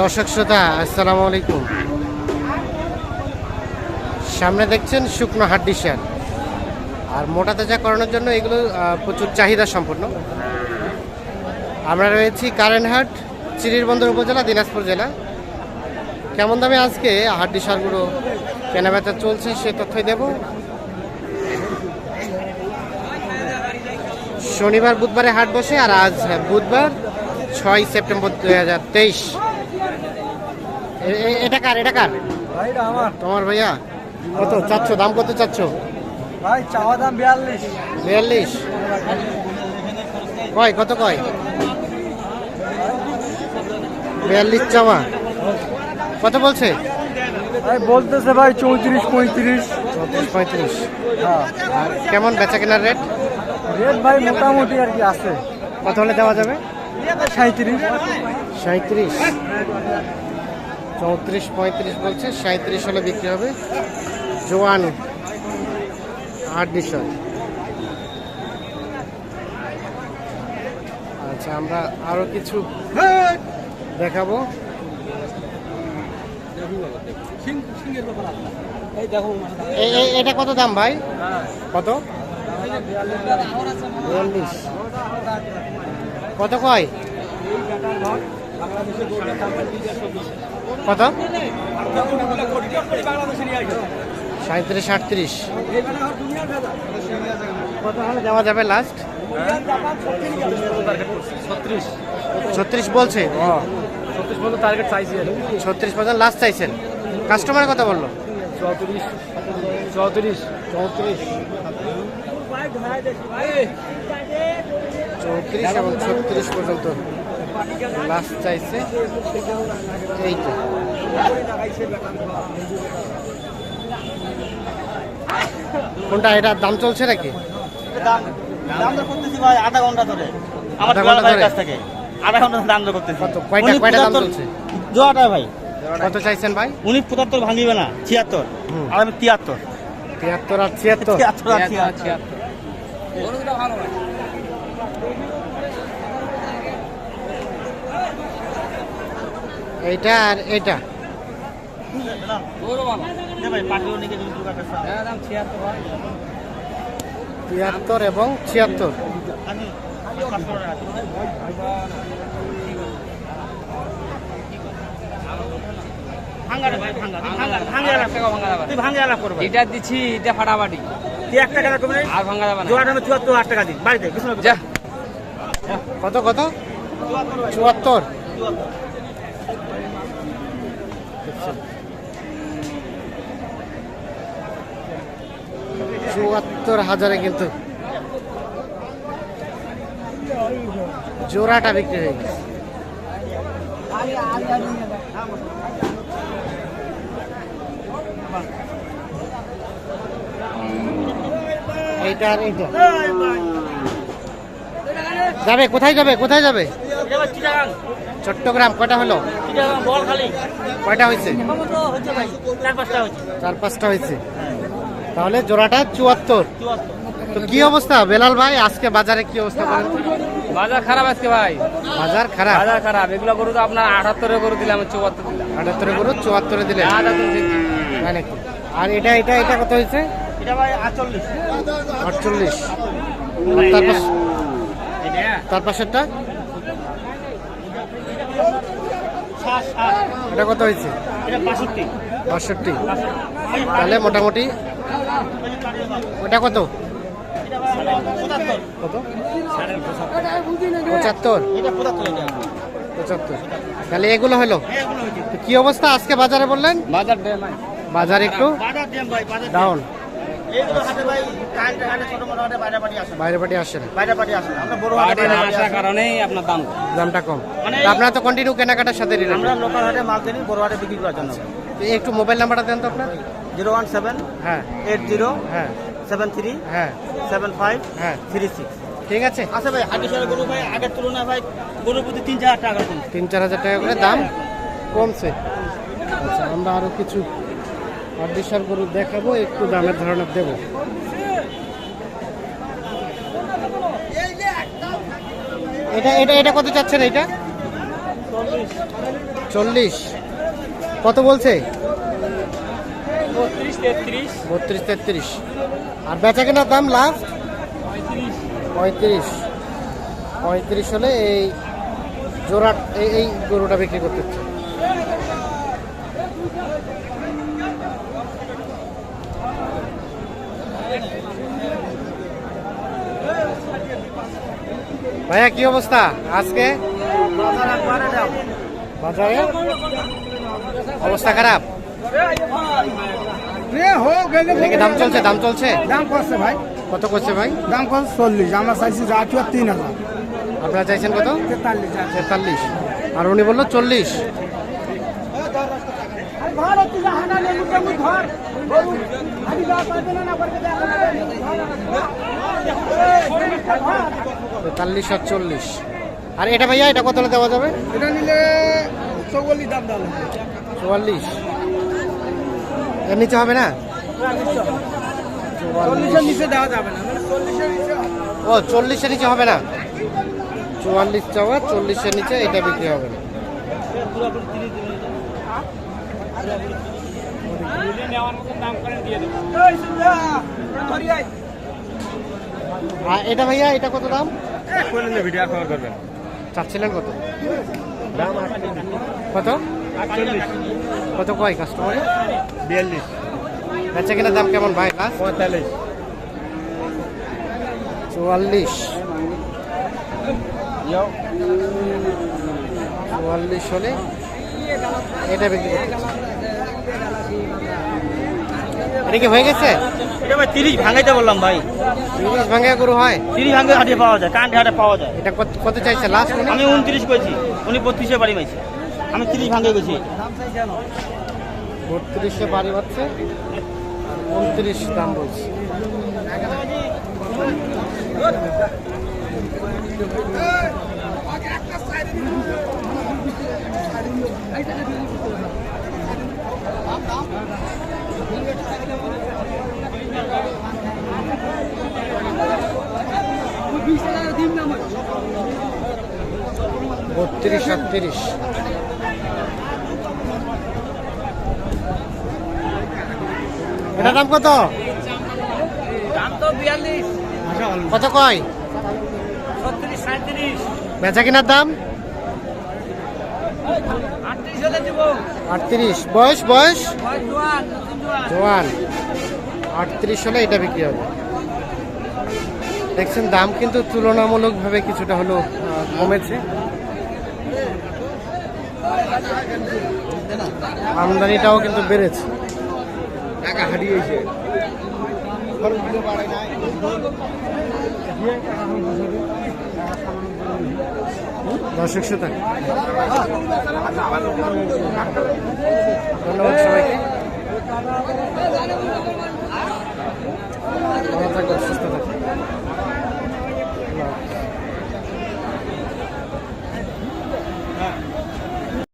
দর্শক শ্রোতা আসসালামু আলাইকুম। সামনে দেখছেন শুকনো হাড্ডি সার আর মোটা তাজা করানোর জন্য এগুলো প্রচুর চাহিদা সম্পন্ন। আমরা রয়েছি কারেন্টহাট চিরিরবন্দর উপজেলা দিনাজপুর জেলা। কেমন দামে আজকে হাড্ডি সারগুলো কেনাবেচা চলছে সে তথ্যই দেব। শনিবার বুধবারে হাট বসে আর আজ হ্যাঁ, বুধবার ছয় সেপ্টেম্বর দুই হাজার তেইশ। এটা কার? এটা কার? তোমার ভাইয়া? কত চাচ্ছ? দাম কত চাচ্ছ? ভাই চাওয়া দাম বিয়াল্লিশ। বিয়াল্লিশ। কয়? কত কয়? বিয়াল্লিশ চাওয়া। কত বলছে? ভাই বলতেছে ভাই চৌত্রিশ পঁয়ত্রিশ। চৌত্রিশ পঁয়ত্রিশ। হ্যাঁ। আর কেমন বেচা কেনার রেট? রেট ভাই মোটামুটি আর কি আছে। কত হলে দেওয়া যাবে? সাঁত্রিশ সাঁত্রিশ চৌত্রিশ, পঁয়ত্রিশ বলছে সাঁত্রিশ হলে বিক্রি হবে জোয়ান, আট ডিশন আচ্ছা আমরা আরও কিছু দেখাবো। এটা কত দাম ভাই? কত? বিয়াল্লিশ। কত কয়? কত? সাঁত্রিশ আটত্রিশ। কত হলে দেওয়া যাবে লাস্ট ছত্রিশ বলছে? পর্যন্ত ছত্রিশ পর্যন্ত লাস্ট চাইছেন। কাস্টমার কথা বলল? চৌত্রিশ চৌত্রিশ। চৌত্রিশ। চৌত্রিশ এবং ছত্রিশ পর্যন্ত লাস্ট চাইছে। এইটা কোনটা এটা দাম চলছে নাকি? দাম দাম দর করতেছি ভাই আধা ঘণ্টা ধরে। আমার আধা ঘণ্টা ভাইয়ের ধরে? কাছ থেকে। আধা ঘণ্টা দাম দর করতেছি। কত? কয়টা- কয়টা দাম চলছে? জোয়াটা ভাই। কত চাইছেন ভাই? উনি পঁচাত্তর ভাঙিবে না ছিয়াত্তর। হুম। আর আমি তিয়াত্তর। তিয়াত্তর আর ছিয়াত্তর? আর এইটা আর এইটা। দে ভাই পাটিও নিকে যদি দু কাকা তিয়াত্তর এবং ছিয়াত্তর। এটা দিচ্ছি এটা ফাটাফাটি। টাকা আর ভাঙা যাবে না। চুয়াত্তর টাকা বাড়িতে কিছু যা। কত কত? চুয়াত্তর। চুয়াত্তর হাজারে কিন্তু জোড়াটা বিক্রি হয়ে গেছে। এইটা আর এইটা যাবে কোথায় যাবে কোথায় যাবে? চট্টগ্রাম কয়টা হলো? কয়টা হয়েছে? চার পাঁচটা হয়েছে। তাহলে জোড়াটা চুয়াত্তর। তো কি অবস্থা? বেলাল ভাই আজকে বাজারে কি অবস্থা বাজার খারাপ আজকে ভাই। বাজার খারাপ? বাজার খারাপ। এগুলো গরু তো আপনার আটাত্তরে গরু দিলাম চুয়াত্তর দিলাম। আটাত্তরে গরু চুয়াত্তরে নাকি? আর এটা এটা এটা কত হয়েছে? আটচল্লিশ। তার পাশেরটা? এটা কত হয়েছে? এটা বাষট্টি। তাহলে মোটামুটি ওটা কত? পঁচাত্তর কত? পঁচাত্তর। পঁচাত্তর। তাহলে এগুলো হলো। কি অবস্থা আজকে বাজারে বললেন? বাজার বাজার একটু বাজার দেন ভাই বাজার ডাউন। বাইরে পাটি আসে না আসার কারণেই আপনার দাম দামটা কম। মানে- আপনারা তো কন্টিনিউ কেনাকাটার সাথে আমরা লোকাল হাটে মাল কিনি বড় হাটে বিক্রি করার জন্য। একটু মোবাইল নাম্বারটা দেন তো আপনার। জিরো ওয়ান সেভেন হ্যাঁ। এইট জিরো হ্যাঁ। সেভেন থ্রি হ্যাঁ। সেভেন ফাইভ হ্যাঁ। Three six. ঠিক আছে। আচ্ছা ভাই হাটে সারে গরু ভাই আগের তুলনায় ভাই গরু প্রতি তিন চার টাকা কম তিন চার হাজার টাকা করে দাম কমছে। আচ্ছা আমরা আরও কিছু অর্ডিসার গরু দেখাবো, একটু দামের ধারণা দেবো। এটা এটা এটা কত চাচ্ছেন এটা চল্লিশ। কত বলছে? বত্রিশ, তেত্রিশ। আর বেচা কেনার দাম লাস্ট পঁয়ত্রিশ। পঁয়ত্রিশ হলে এই জোড়া এই গরুটা বিক্রি করতে হচ্ছে। ভাইয়া কি অবস্থা? আজকে? বাজারে? অবস্থা খারাপ? দাম চলছে দাম চলছে? দাম করছে ভাই। কত করছে ভাই? দাম করছে চল্লিশ। আমরা চাইছি রাখি তিন হাজার। আপনারা চাইছেন কত? তেতাল্লিশ তেতাল্লিশ। আর উনি বলল চল্লিশ। তেতাল্লিশ আর চল্লিশ। আর এটা ভাইয়া এটা কত দেওয়া যাবে? এটা নিলে চৌচল্লিশ দাম দাম চুয়াল্লিশ। এর নিচে হবে না? মানে ও চল্লিশের নিচে হবে না? চুয়াল্লিশ চাওয়া চল্লিশের নিচে এটা বিক্রি হবে না। এটা ভাইয়া এটা কত দাম? ভিডিও খবর করবেন। চাচ্ছিলেন কত? দাম কত? কত কয় কাস্টমারে বিয়াল্লিশ। বেচা কেনার দাম কেমন ভাই লাস্ট পঁয়তাল্লিশ। চুয়াল্লিশ। চুয়াল্লিশ হলে এটা বিক্রি। এটা কি হয়ে গেছে? এটা ভাই তিরিশ ভাঙাইতে বললাম ভাই। তিরিশ ভাঙা গরু হয়? তিরিশ ভাঙে হাটে পাওয়া যায় কান্টে হাটে পাওয়া যায়। এটা কত কত চাইছে? লাস্ট আমি উনত্রিশ করেছি উনি বত্রিশে বাড়ি মাইছে আমি তিরিশ ভাঙে গেছি। বত্রিশে বাড়ি পাচ্ছে। উনত্রিশ দাম বলছে। বত্রিশ আটত্রিশ এটা দাম কত? কত কয়? বেচা কেনার দাম? আটত্রিশ। বয়স বয়স? জোয়ান। আটত্রিশ হলে এটা বিক্রি হবে। দেখছেন, দাম কিন্তু তুলনামূলকভাবে কিছুটা হলো কমেছে। আমদানিটাও কিন্তু বেড়েছে। টাকা হারিয়েছে। দর্শক শ্রোতা ধন্যবাদ সবাইকে। ভালো থাকবেন সুস্থ